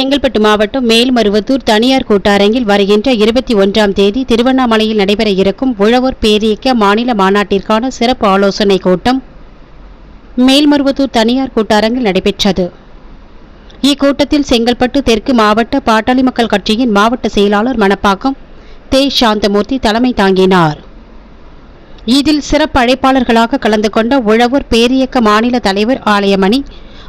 செங்கல்பட்டு மாவட்டம் மேல்மருவத்தூர் தனியார் கூட்டரங்கில் வருகின்ற இருபத்தி ஒன்றாம் தேதி திருவண்ணாமலையில் நடைபெற இருக்கும் உழவர் பேரியக்க மாநில மாநாட்டிற்கான சிறப்பு ஆலோசனைக் கூட்டம் மேல்மருவத்தூர் தனியார் கூட்டரங்கில் நடைபெற்றது. இக்கூட்டத்தில் செங்கல்பட்டு தெற்கு மாவட்ட பாட்டாளி மக்கள் கட்சியின் மாவட்ட செயலாளர் மணப்பாக்கம் தே. சாந்தமூர்த்தி தலைமை தாங்கினார். இதில் சிறப்பு அழைப்பாளர்களாக கலந்து கொண்ட உழவர் பேரியக்க மாநில தலைவர் ஆலயமணி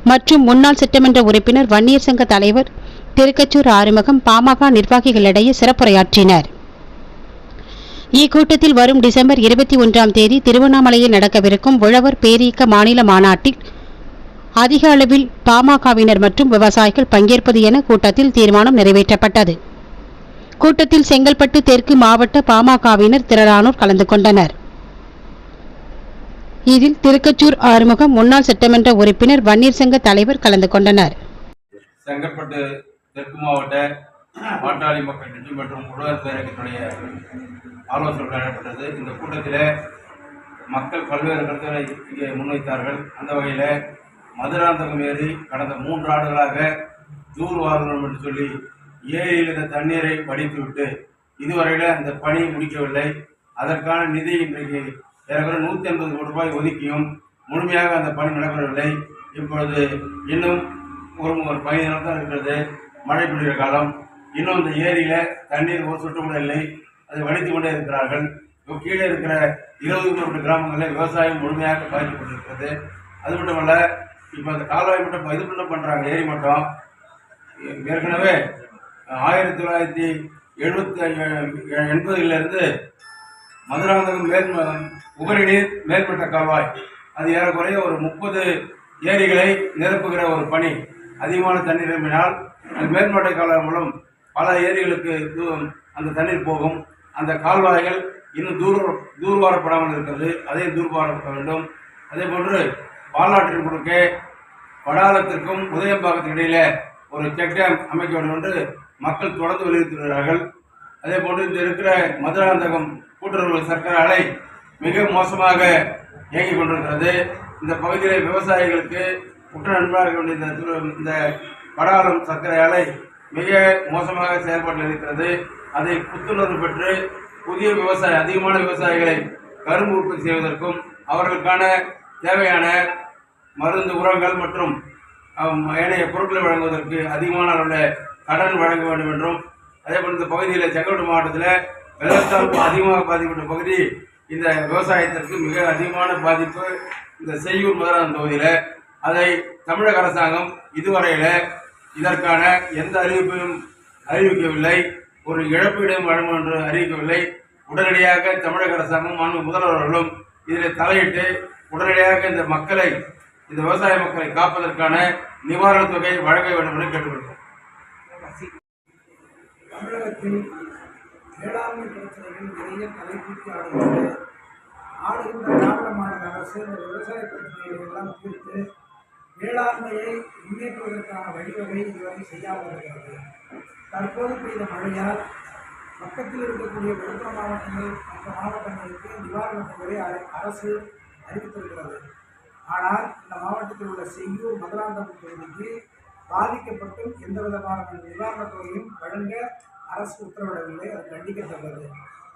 மற்றும் முன்னாள் சட்டமன்ற உறுப்பினர் வன்னியர் சங்க தலைவர் திருக்கச்சூர் ஆறுமுகம் பாமக நிர்வாகிகளிடையே சிறப்புரையாற்றினர். இக்கூட்டத்தில் வரும் டிசம்பர் இருபத்தி ஒன்றாம் தேதி திருவண்ணாமலையில் நடக்கவிருக்கும் உழவர் பேரியக்க மாநில மாநாட்டில் அதிக அளவில் பாமகவினர் மற்றும் விவசாயிகள் பங்கேற்பது என கூட்டத்தில் தீர்மானம் நிறைவேற்றப்பட்டது. கூட்டத்தில் செங்கல்பட்டு தெற்கு மாவட்ட பாமகவினர் திரளானோர் கலந்து கொண்டனர். இதில் திருக்கச்சூர் ஆறுமுகம் முன்னாள் சட்டமன்ற உறுப்பினர் வன்னியர் சங்க தலைவர் கலந்து கொண்டனர். செங்கல்பட்டு தெற்கு மாவட்ட பாட்டாளி மக்கள் கட்சி மற்றும் உழவர் பேரகத்துடைய ஆலோசனை நடைபெற்றது. இந்த கூட்டத்தில் மக்கள் பல்வேறு கருத்துக்களை இங்கே முன்வைத்தார்கள். அந்த வகையில் மதுராந்தகம் ஏரி கடந்த மூன்று ஆண்டுகளாக தூர் வாரணும் என்று சொல்லி ஏரியில் இந்த தண்ணீரை வடித்துவிட்டு இதுவரையில் அந்த பணி முடிக்கவில்லை. அதற்கான நிதி இன்றைக்கு ஏறக்குறை நூற்றி ஐம்பது கோடி ரூபாய் ஒதுக்கியும் முழுமையாக அந்த பணி நடைபெறவில்லை. இப்பொழுது இன்னும் ஒரு ஒரு பதினைந்து தான் இருக்கிறது. மழை பெய்கிற காலம். இன்னும் இந்த ஏரியில் தண்ணீர் ஒரு சொட்டு கூட இல்லை. அதை வடித்து கொண்டே இருக்கிறார்கள். இப்போ கீழே இருக்கிற இருபது மேற்பட்ட கிராமங்களில் விவசாயம் முழுமையாக பாதிக்கப்பட்டிருக்கிறது. அது மட்டுமல்ல இப்போ அந்த கால்வாய் மட்டும் இது மட்டும் பண்ணுறாங்க ஏரி மட்டும். ஏற்கனவே ஆயிரத்தி தொள்ளாயிரத்தி எழுபத்தி எண்பதுலேருந்து மதுராந்தகம் மேல் உபரி நீர் மேற்பட்ட கால்வாய். அது ஏறக்குறைய ஒரு முப்பது ஏரிகளை நிரப்புகிற ஒரு பணி. அதிகமான தண்ணீர் நிரம்பினால் அந்த காலம் மூலம் பல ஏரிகளுக்கு தூ- அந்த தண்ணீர் போகும். அந்த கால்வாய்கள் இன்னும் தூர் தூர்வாரப்படாமல் இருக்கிறது. அதை தூர்வாரப்பட வேண்டும். அதே போன்று பாலாற்றின் குறுக்கே வடாலத்திற்கும் உதயம்பாக்கத்துக்கு இடையில ஒரு செக் டேம் அமைக்க வேண்டும் என்று மக்கள் தொடர்ந்து வலியுறுத்துகிறார்கள் அதே போன்று இந்த இருக்கிற மதுராந்தகம் கூட்டுறவு சர்க்கரை ஆலை மிக மோசமாக இயங்கிக் கொண்டிருக்கிறது. இந்த பகுதியில் விவசாயிகளுக்கு குற்ற நண்பராக இருக்க வேண்டிய இந்த இந்த வடாரம் சர்க்கரை ஆலை மிக மோசமாக செயல்பட்டு இருக்கிறது. அதை புத்துணர்வு பெற்று புதிய விவசாய அதிகமான விவசாயிகளை கரும்பு உற்பத்தி செய்வதற்கும் அவர்களுக்கான தேவையான மருந்து உரங்கள் மற்றும் ஏனைய பொருட்களை வழங்குவதற்கு அதிகமான அளவில் கடன் வழங்க வேண்டும் என்றும் அதே போல் இந்த பகுதியில் செங்கல்பட்டு மாவட்டத்தில் வெள்ளத்தால் அதிகமாக பாதிக்கப்பட்ட பகுதி இந்த விவசாயத்திற்கு மிக அதிகமான பாதிப்பு இந்த செய்யூர் முதலாம் தொகுதியில் அதை தமிழக அரசாங்கம் இதுவரையில் இதற்கான எந்த அறிவிப்பையும் அறிவிக்கவில்லை. ஒரு இழப்பீடும் வழங்கும் என்று அறிவிக்கவில்லை. உடனடியாக தமிழக அரசாங்கம் மாண்பு முதல்வர்களும் இதில் தலையிட்டு உடனடியாக இந்த மக்களை இந்த விவசாய மக்களை காப்பதற்கான நிவாரணத் தொகை வழங்க வேண்டும் என்று கேட்டுக்கொள்கிறோம். தமிழகத்தில் வேளாண்மை பிரச்சனைகள் நிறைய ஆடுகிறது ஆளுகின்ற அரசு இந்த விவசாய பிரச்சனைகளை எல்லாம் தீர்த்து வேளாண்மையை முன்னேற்றுவதற்கான வழிவகை இதுவரை செய்யாமல் வருகிறது தற்போது பெய்த மழையால் பக்கத்தில் இருக்கக்கூடிய விழுப்புரம் மாவட்டங்கள் மற்ற மாவட்டங்களுக்கு நிவாரண தொகையை அர- அரசு அறிவித்திருக்கிறது. ஆனால் இந்த மாவட்டத்தில் உள்ள செய்யூர் மதுராந்தகம் தொகுதிக்கு பாதிக்கப்பட்டும் எந்த விதமான நிவாரணத் தொகையும் வழங்க அரசு உத்தரவிடவில்லை. அது கண்டிக்கத்தக்கது.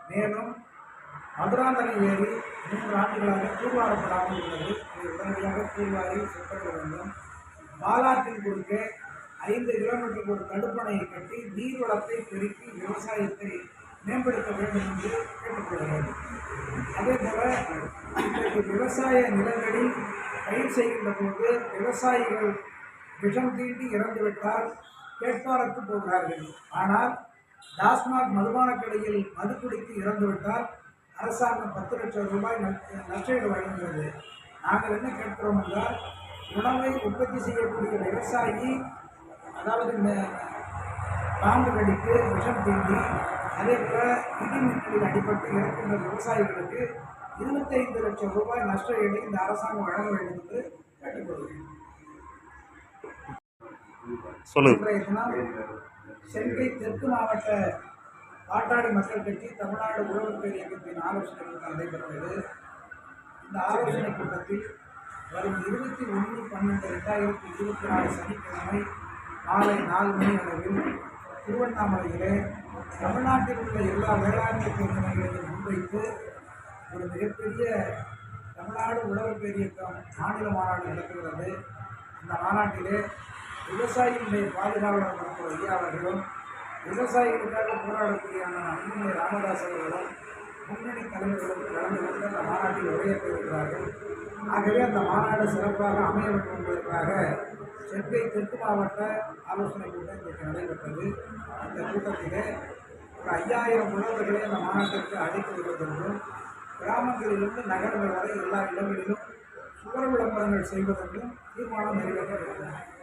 மேலும் மதுராந்தகம் ஏரி மூன்று ஆண்டுகளாக தூர்வாரப்படாமல் உள்ளது. இதை உடனடியாக தூர்வாரி சுத்தப்பட வேண்டும். பாலாற்றின் குறுக்கே ஐந்து கிலோமீட்டருக்கு ஒரு தடுப்பணையை கட்டி நீர்வளத்தை பெருக்கி விவசாயத்தை மேம்படுத்த வேண்டும் என்று கேட்டுக்கொள்கிறேன். அதே போல இன்றைக்கு விவசாய நிலங்களில் பயிர் செய்கின்ற போது விவசாயிகள் விஷம் தீண்டி இறந்துவிட்டால் கேட்பாரத்து போகிறார்கள். ஆனால் டாஸ்மாக் மதுபான கடையில் மது குடித்து இறந்துவிட்டால் அரசாங்கம் பத்து லட்சம் ரூபாய் நஷ்ட- நஷ்டஈடு வழங்குகிறது. நாங்கள் என்ன கேட்கிறோம் என்றால் உணவை உற்பத்தி செய்யக்கூடிய விவசாயி அதாவது ம- பாம்பு கடித்து விஷம் தீண்டி அதே போல இடிமின்னலில் அடிபட்டு இறக்கின்ற விவசாயிகளுக்கு இருபத்தைந்து லட்சம் ரூபாய் நஷ்ட ஈடு இந்த அரசாங்கம் வழங்க வேண்டும் என்று கேட்டுக்கொள்கிறேன். சொல்லுங்க. இன்றைய தினம் சென்னை தெற்கு மாவட்ட காட்டாடி மக்கள் கட்சி தமிழ்நாடு உழவர்கள் இயக்கத்தின் ஆலோசனை கூட்டம் நடைபெற்றது இந்த ஆலோசனை கூட்டத்தில் வரும் இருபத்தி ஒன்று பன்னெண்டு ரெண்டாயிரத்தி இருபத்தி நாலு சனிக்கிழமை மாலை நாலு மணி அளவில் திருவண்ணாமலையிலே தமிழ்நாட்டில் உள்ள எல்லா வேளாண்மை பிரச்சனைகளையும் முன்வைத்து ஒரு மிகப்பெரிய தமிழ்நாடு உழவர் பேரியக்கம் மாநில மாநாடு நடத்துகிறது. இந்த மாநாட்டிலே விவசாயிகளுடைய பாதுகாவலர் மருத்துவ ஐயா அவர்களும் விவசாயிகளுக்காக போராடக்கூடிய அண்ணன் அன்புமணி ராமதாஸ் அவர்களும் முன்னணி தலைவர்களும் கலந்து கொண்டு அந்த மாநாட்டில் உரையாற்றிருக்கிறார்கள் ஆகவே அந்த மாநாடு சிறப்பாக அமைய வேண்டும் என்பதற்காக சென்னை தெற்கு மாவட்ட ஆலோசனை கூட்டம் இன்றைக்கு நடைபெற்றது. அந்த கூட்டத்திலே ஒரு ஐயாயிரம் உழவர்களை அந்த மாநாட்டிற்கு அழைத்து வருவதென்றும் கிராமங்களிலிருந்து நகரங்கள் வரை எல்லா இடங்களிலும் சுவர் விளம்பரங்கள் செய்வதென்றும் தீர்மானம் நிறைவேற்றப்பட்டது.